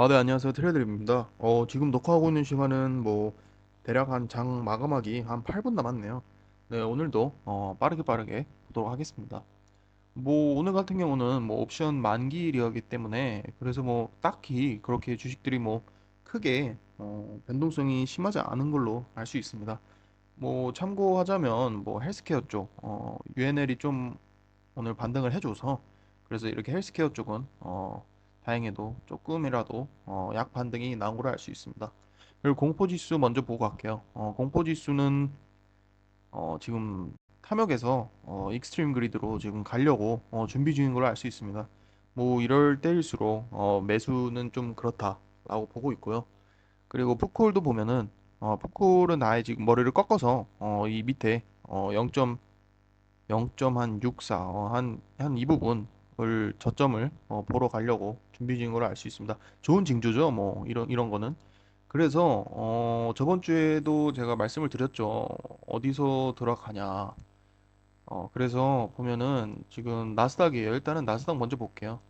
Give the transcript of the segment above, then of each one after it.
아, 네, 안녕하세요. 트레드립니다. 어, 지금 녹화하고 있는 시간은 뭐, 대략 한 장 마감하기 한 8분 남았네요. 네, 오늘도 어, 빠르게 빠르게 보도록 하겠습니다. 뭐, 오늘 같은 경우는 뭐, 옵션 만기일이었기 때문에, 그래서 뭐, 딱히 그렇게 주식들이 뭐, 크게, 어, 변동성이 심하지 않은 걸로 알 수 있습니다. 뭐, 참고하자면, 뭐, 헬스케어 쪽, 어, UNL이 좀 오늘 반등을 해줘서 그래서 이렇게 헬스케어 쪽은 어, 다행히도 조금이라도 어, 약 반등이 나온 걸 알 수 있습니다. 그리고 공포지수 먼저 보고 갈게요. 어, 공포지수는 어, 지금 탐욕에서 어, 익스트림 그리드로 지금 가려고 어, 준비 중인 걸 알 수 있습니다. 뭐 이럴 때일수록 어, 매수는 좀 그렇다라고 보고 있고요. 그리고 풋콜도 보면은 어, 풋콜은 아예 지금 머리를 꺾어서 어, 이 밑에 어, 0. 0.64, 어, 한, 한 이 부분을 저점을 어, 보러 가려고 준비 중인 걸 알 수 있습니다. 좋은 징조죠, 뭐, 이런, 이런 거는. 그래서, 어, 저번 주에도 제가 말씀을 드렸죠. 어디서 들어가냐. 어, 그래서 보면은 지금 나스닥이에요. 일단은 나스닥 먼저 볼게요.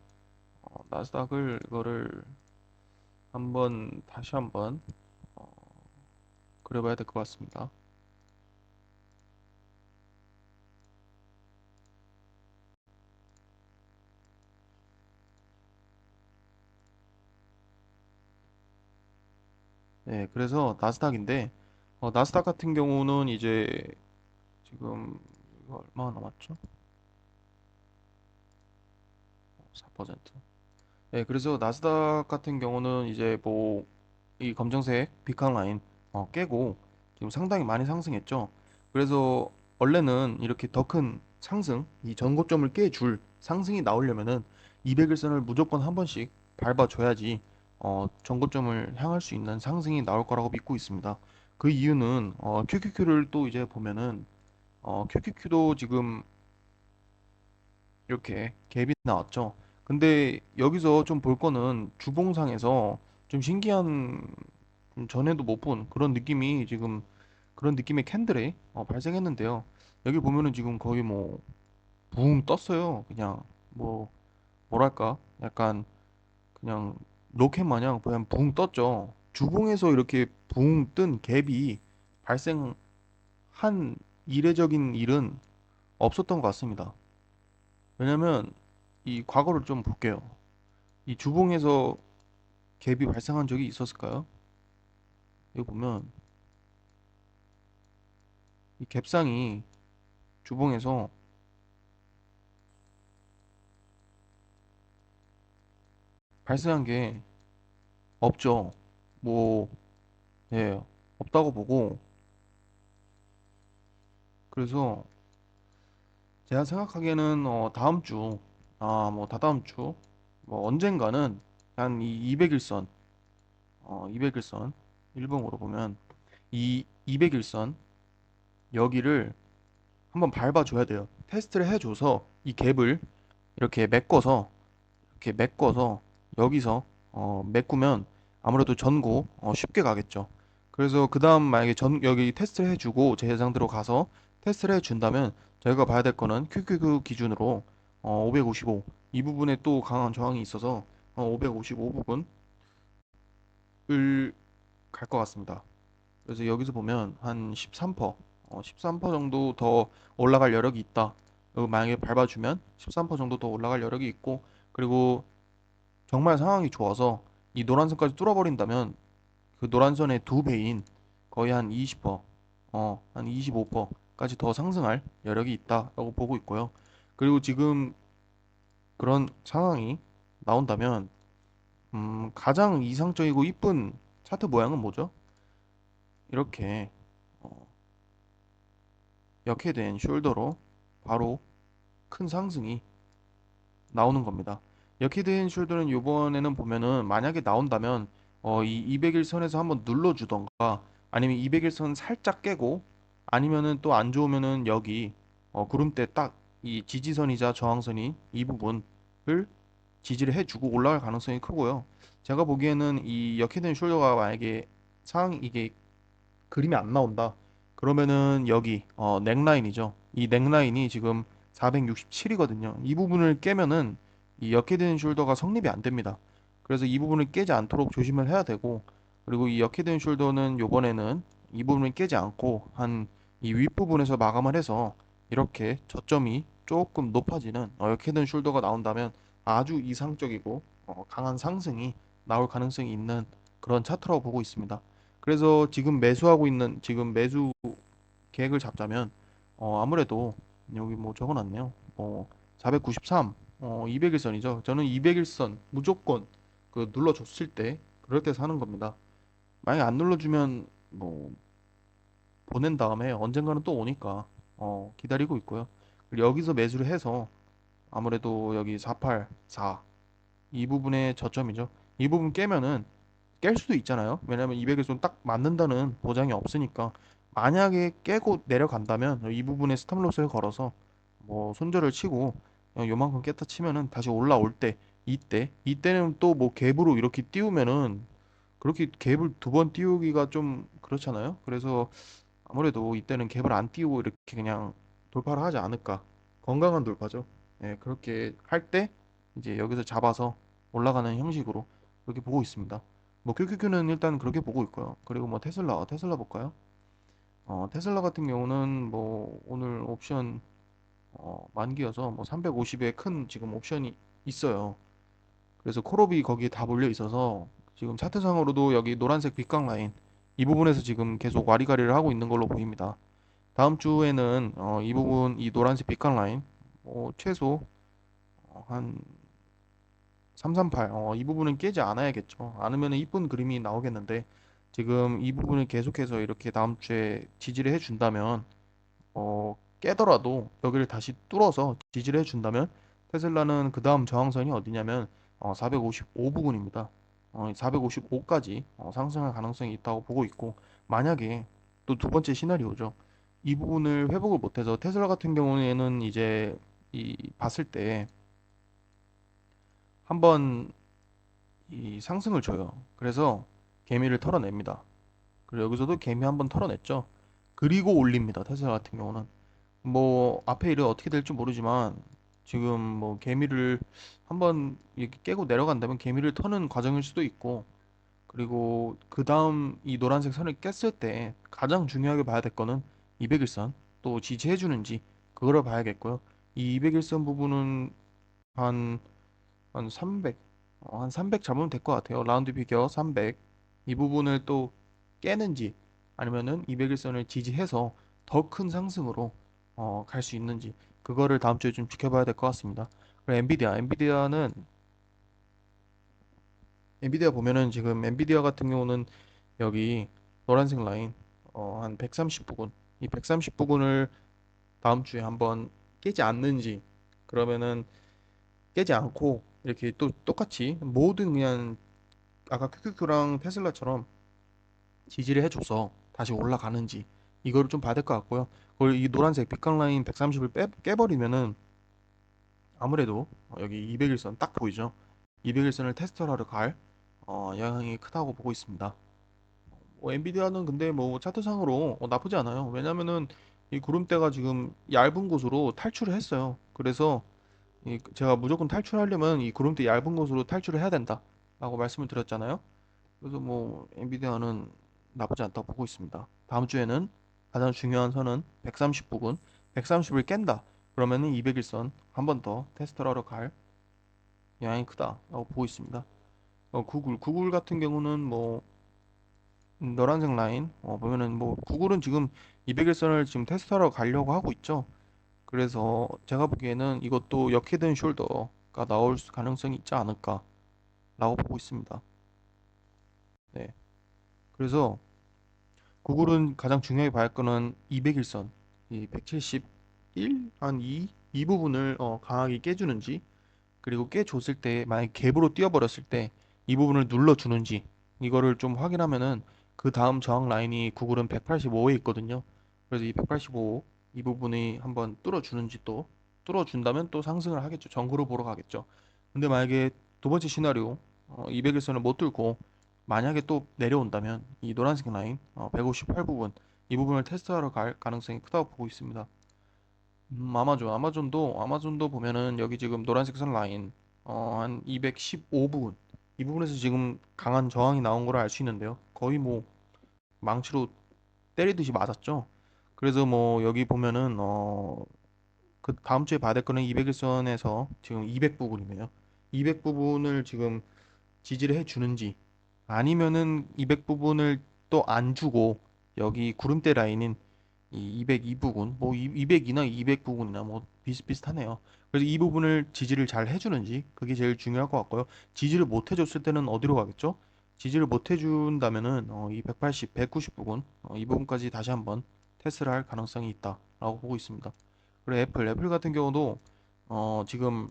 어, 나스닥을, 이거를 한번, 다시 한번, 어, 그려봐야 될 것 같습니다. 네, 그래서 나스닥인데, 어, 나스닥 같은 경우는 이제 지금 얼마 남았죠? 4%. 네, 그래서 나스닥 같은 경우는 이제 뭐 이 검정색 비칸 라인 어, 깨고 지금 상당히 많이 상승했죠. 그래서 원래는 이렇게 더 큰 상승, 이 전고점을 깨줄 상승이 나오려면은 200일선을 무조건 한 번씩 밟아줘야지 어, 전고점을 향할 수 있는 상승이 나올 거라고 믿고 있습니다. 그 이유는 어, QQQ를 또 이제 보면은 어, QQQ도 지금 이렇게 갭이 나왔죠. 근데 여기서 좀 볼 거는 주봉상에서 좀 신기한 좀 전에도 못 본 그런 느낌이 지금 그런 느낌의 캔들이 어, 발생했는데요. 여기 보면은 지금 거의 뭐 붕 떴어요. 그냥 뭐 뭐랄까 약간 그냥 로켓 마냥 그냥 붕 떴죠. 주봉에서 이렇게 붕 뜬 갭이 발생한 이례적인 일은 없었던 것 같습니다. 왜냐면 이 과거를 좀 볼게요. 이 주봉에서 갭이 발생한 적이 있었을까요? 여기 보면 이 갭상이 주봉에서 발생한 게 없죠. 뭐, 예, 없다고 보고 그래서 제가 생각하기에는 어, 다음 주, 아, 뭐 다다음 주, 뭐 언젠가는 한 이 200일선, 어, 200일선 일봉으로 보면 이 200일선 여기를 한번 밟아줘야 돼요. 테스트를 해줘서 이 갭을 이렇게 메꿔서 이렇게 메꿔서 여기서 어, 메꾸면 아무래도 전고 어, 쉽게 가겠죠. 그래서 그 다음 만약에 전 여기 테스트를 해주고 제 예상대로 가서 테스트를 해준다면 저희가 봐야 될 거는 QQQ 기준으로 어, 555 이 부분에 또 강한 저항이 있어서 어, 555 부분을 갈 것 같습니다. 그래서 여기서 보면 한 13%, 어, 13% 정도 더 올라갈 여력이 있다. 그리고 만약에 밟아주면 13% 정도 더 올라갈 여력이 있고 그리고 정말 상황이 좋아서 이 노란선까지 뚫어버린다면 그 노란선의 두 배인 거의 한 20%, 어, 한 25%까지 더 상승할 여력이 있다라고 보고 있고요. 그리고 지금 그런 상황이 나온다면 음, 가장 이상적이고 이쁜 차트 모양은 뭐죠? 이렇게 어, 역해된 숄더로 바로 큰 상승이 나오는 겁니다. 역히드앤 숄더는 이번에는 보면은 만약에 나온다면 어, 이 200일 선에서 한번 눌러주던가 아니면 200일 선 살짝 깨고 아니면은 또 안 좋으면은 여기 어, 구름대 딱 이 지지선이자 저항선이 이 부분을 지지를 해주고 올라갈 가능성이 크고요. 제가 보기에는 이 역히드앤 숄더가 만약에 상황 이게 그림이 안 나온다. 그러면은 여기 어, 넥라인이죠. 이 넥라인이 지금 467이거든요. 이 부분을 깨면은 이 역헤드 앤 숄더가 성립이 안 됩니다. 그래서 이 부분을 깨지 않도록 조심을 해야 되고 그리고 이 역헤드 숄더는 요번에는 이 부분을 깨지 않고 한 이 윗부분에서 마감을 해서 이렇게 저점이 조금 높아지는 어, 역헤드 숄더가 나온다면 아주 이상적이고 어, 강한 상승이 나올 가능성이 있는 그런 차트라고 보고 있습니다. 그래서 지금 매수하고 있는 지금 매수 계획을 잡자면 어, 아무래도 여기 뭐 적어놨네요. 어, 493, 어, 200일선이죠. 저는 200일선 무조건 그 눌러줬을 때 그럴 때 사는 겁니다. 만약 안 눌러주면 뭐 보낸 다음에 언젠가는 또 오니까 어, 기다리고 있고요. 여기서 매수를 해서 아무래도 여기 48, 4 이 부분의 저점이죠. 이 부분 깨면은 깰 수도 있잖아요. 왜냐면 200에서 딱 맞는다는 보장이 없으니까 만약에 깨고 내려간다면 이 부분에 스탑로스를 걸어서 뭐 손절을 치고 요만큼 깼다 치면은 다시 올라올 때 이때 이때는 또 뭐 갭으로 이렇게 띄우면은 그렇게 갭을 두 번 띄우기가 좀 그렇잖아요. 그래서 아무래도 이때는 갭을 안 띄우고 이렇게 그냥 돌파를 하지 않을까. 건강한 돌파죠. 예, 그렇게 할 때 이제 여기서 잡아서 올라가는 형식으로 그렇게 보고 있습니다. 뭐 QQQ는 일단 그렇게 보고 있고요. 그리고 뭐 테슬라, 테슬라 볼까요? 어, 테슬라 같은 경우는 뭐 오늘 옵션 어, 만기여서 뭐 350에 큰 지금 옵션이 있어요. 그래서 콜옵이 거기에 다 몰려 있어서 지금 차트상으로도 여기 노란색 빗각 라인 이 부분에서 지금 계속 와리가리를 하고 있는 걸로 보입니다. 다음 주에는 어, 이 부분 이 노란색 빗각 라인 어, 최소 어, 한 338, 어, 이 부분은 깨지 않아야겠죠. 않으면 이쁜 그림이 나오겠는데, 지금 이 부분을 계속해서 이렇게 다음 주에 지지를 해준다면, 어, 깨더라도 여기를 다시 뚫어서 지지를 해준다면, 테슬라는 그 다음 저항선이 어디냐면, 어, 455 부근입니다. 어, 455까지 상승할 가능성이 있다고 보고 있고, 만약에 또 두 번째 시나리오죠. 이 부분을 회복을 못해서 테슬라 같은 경우에는 이제 이 봤을 때 한번 이 상승을 줘요. 그래서 개미를 털어냅니다. 그리고 여기서도 개미 한번 털어냈죠. 그리고 올립니다. 테슬라 같은 경우는 뭐 앞에 일은 어떻게 될지 모르지만 지금 뭐 개미를 한번 이렇게 깨고 내려간다면 개미를 터는 과정일 수도 있고 그리고 그 다음 이 노란색 선을 깼을 때 가장 중요하게 봐야 될 거는 200일선 또 지지해 주는지 그거를 봐야겠고요. 이 200일선 부분은 한 한 300, 어, 한300 잡으면 될 것 같아요. 라운드 비겨 300. 이 부분을 또 깨는지 아니면은 200일선을 지지해서 더 큰 상승으로 어, 갈 수 있는지 그거를 다음 주에 좀 지켜봐야 될 것 같습니다. 그리고 엔비디아, 엔비디아는 엔비디아 보면은 지금 엔비디아 같은 경우는 여기 노란색 라인 어, 한 130 부근 이130 부근을 다음 주에 한번 깨지 않는지 그러면은 깨지 않고 이렇게 또 똑같이 모든 그냥 아까 큐큐큐랑 테슬라처럼 지지를 해줘서 다시 올라가는지 이거를 좀 봐야 될 것 같고요. 이 노란색 빗각 라인 130을 빼, 깨버리면은 아무래도 어, 여기 200일선 딱 보이죠? 200일선을 테스트하러 갈 어, 영향이 크다고 보고 있습니다. 뭐 엔비디아는 근데 뭐 차트상으로 어, 나쁘지 않아요. 왜냐면은 이 구름대가 지금 얇은 곳으로 탈출을 했어요. 그래서 이 제가 무조건 탈출하려면 이 구름대 얇은 곳으로 탈출을 해야 된다 라고 말씀을 드렸잖아요. 그래서 뭐 엔비디아는 나쁘지 않다고 보고 있습니다. 다음 주에는 가장 중요한 선은 130 부근, 130을 깬다. 그러면은 200일선 한 번 더 테스트를 하러 갈 영향이 크다 라고 보고 있습니다. 어, 구글, 구글 같은 경우는 뭐 음, 노란색 라인 어, 보면은 뭐 구글은 지금 200일선을 지금 테스트하러 가려고 하고 있죠. 그래서 제가 보기에는 이것도 역헤드 숄더가 나올 가능성이 있지 않을까 라고 보고 있습니다. 네. 그래서 구글은 가장 중요하게 봐야 할 거는 200일선, 이 171, 한 2, 이 부분을 어, 강하게 깨주는지, 그리고 깨줬을 때 만약 갭으로 뛰어버렸을 때 이 부분을 눌러주는지 이거를 좀 확인하면은 그 다음 저항 라인이 구글은 185에 있거든요. 그래서 이 185, 이 부분이 한번 뚫어주는지 또 뚫어준다면 또 상승을 하겠죠. 정구로 보러 가겠죠. 근데 만약에 두 번째 시나리오 어, 200일선을 못 뚫고 만약에 또 내려온다면 이 노란색 라인 어, 158 부분 이 부분을 테스트하러 갈 가능성이 크다고 보고 있습니다. 음, 아마존 아마존도 아마존도 보면은 여기 지금 노란색 선 라인 어, 한 215 부분 이 부분에서 지금 강한 저항이 나온 걸 알 수 있는데요. 거의 뭐 망치로 때리듯이 맞았죠. 그래서 뭐 여기 보면은 어 그 다음 주에 받을 거는 200일선에서 지금 200 부분이네요. 200 부분을 지금 지지를 해 주는지 아니면은 200 부분을 또 안 주고 여기 구름대 라인인 이 202 부분 뭐 200이나 200 부분이나 뭐 비슷비슷하네요. 그래서 이 부분을 지지를 잘 해주는지 그게 제일 중요할 것 같고요. 지지를 못 해줬을 때는 어디로 가겠죠? 지지를 못 해준다면은 어, 이 180, 190 부분 어, 이 부분까지 다시 한번 테스트를 할 가능성이 있다라고 보고 있습니다. 그리고 애플, 애플 같은 경우도 어, 지금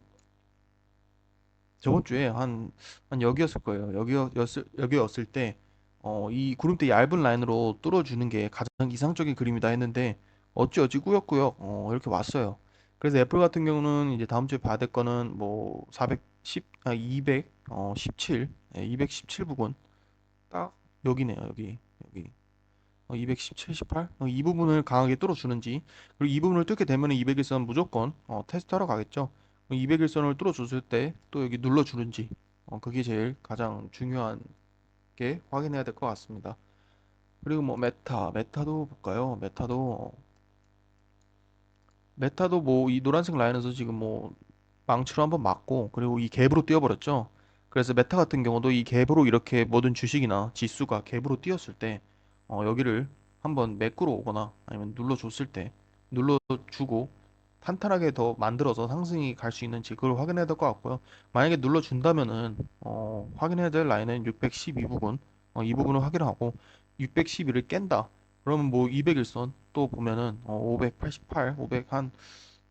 저번 주에 한, 한 여기였을 거예요. 여기였을, 여기였을 때, 어, 이 구름대 얇은 라인으로 뚫어주는 게 가장 이상적인 그림이다 했는데, 어찌어찌 꾸역꾸역, 어, 이렇게 왔어요. 그래서 애플 같은 경우는 이제 다음 주에 될 거는 뭐, 410, 아, 200, 어, 17, 217 부분. 딱 여기네요, 여기. 여기. 어, 217, 18? 어, 이 부분을 강하게 뚫어주는지 그리고 이 부분을 뚫게 되면 200일선 무조건 어, 테스트하러 가겠죠 200일선을 뚫어줬을 때 또 여기 눌러주는지 어, 그게 제일 가장 중요한 게 확인해야 될 것 같습니다 그리고 뭐 메타 메타도 볼까요 메타도 메타도 뭐 이 노란색 라인에서 지금 뭐 망치로 한번 맞고 그리고 이 갭으로 뛰어버렸죠. 그래서 메타 같은 경우도 이 갭으로 이렇게 모든 주식이나 지수가 갭으로 뛰었을 때 어, 여기를 한번 매꾸러 오거나 아니면 눌러줬을 때 눌러주고 탄탄하게 더 만들어서 상승이 갈 수 있는지 그걸 확인해야 될 것 같고요. 만약에 눌러준다면은 어, 확인해야 될 라인은 612 부분 어, 이 부분을 확인하고 612를 깬다. 그러면 뭐 200일선 또 보면은 어, 588, 500 한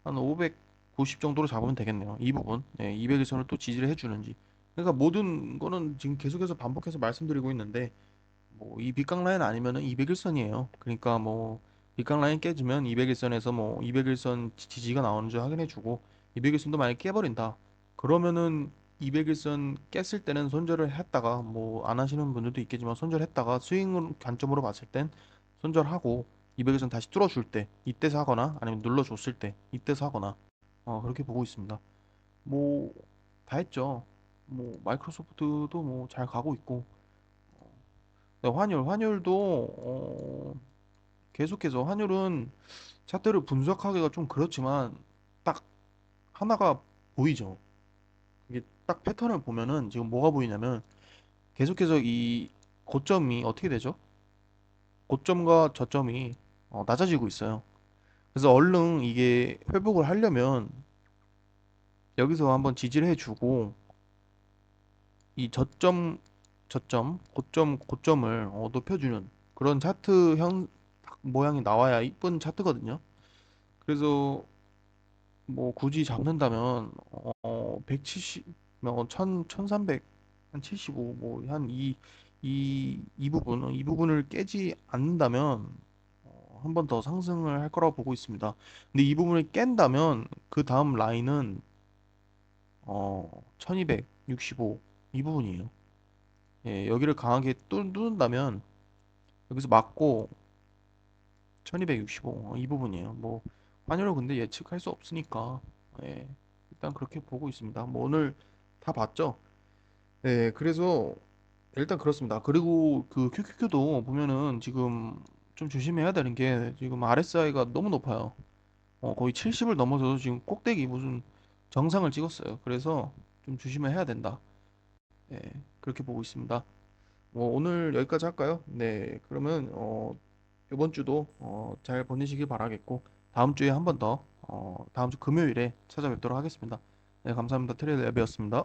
한 590 정도로 잡으면 되겠네요. 이 부분, 네, 200일선을 또 지지를 해주는지. 그러니까 모든 거는 지금 계속해서 반복해서 말씀드리고 있는데 뭐 이 빗강 라인 아니면은 200일선이에요. 그러니까 뭐 빗강 라인 깨지면 200일선에서 뭐 200일선 지지가 나오는지 확인해주고 200일선도 만약에 깨버린다. 그러면은 200일선 깼을 때는 손절을 했다가 뭐 안 하시는 분들도 있겠지만 손절했다가 스윙 관점으로 봤을 땐 손절하고 200일선 다시 뚫어줄 때 이때 사거나 아니면 눌러줬을 때 이때 사거나 어, 그렇게 보고 있습니다. 뭐 다 했죠. 뭐 마이크로소프트도 뭐 잘 가고 있고 네, 환율, 환율도 어, 계속해서 환율은 차트를 분석하기가 좀 그렇지만 딱 하나가 보이죠. 이게 딱 패턴을 보면은 지금 뭐가 보이냐면 계속해서 이 고점이 어떻게 되죠? 고점과 저점이 어, 낮아지고 있어요. 그래서 얼른 이게 회복을 하려면 여기서 한번 지지를 해주고 이 저점, 저점, 고점, 고점을 어, 높여주는 그런 차트 형 모양이 나와야 이쁜 차트거든요. 그래서 뭐 굳이 잡는다면 어 170, 뭐 1000, 1300, 한 75, 뭐한 이, 이, 이 부분, 이 부분을 깨지 않는다면 어, 한번 더 상승을 할 거라고 보고 있습니다. 근데 이 부분을 깬다면 그 다음 라인은 어 1265 이 부분이에요. 예, 여기를 강하게 뚫- 뚫는다면 여기서 맞고 1265, 어, 이 부분이에요. 뭐 환율을 근데 예측할 수 없으니까 예, 일단 그렇게 보고 있습니다. 뭐 오늘 다 봤죠? 네, 그래서 일단 그렇습니다. 그리고 그 QQQ도 보면은 지금 좀 조심해야 되는 게 지금 RSI가 너무 높아요. 어, 거의 70을 넘어서 지금 꼭대기 무슨 정상을 찍었어요. 그래서 좀 조심해야 된다. 예, 그렇게 보고 있습니다. 뭐 오늘 여기까지 할까요? 네, 그러면 어, 이번 주도 어, 잘 보내시길 바라겠고 다음 주에 한 번 더, 어, 다음 주 금요일에 찾아뵙도록 하겠습니다. 네, 감사합니다. 트레이더 앱이었습니다.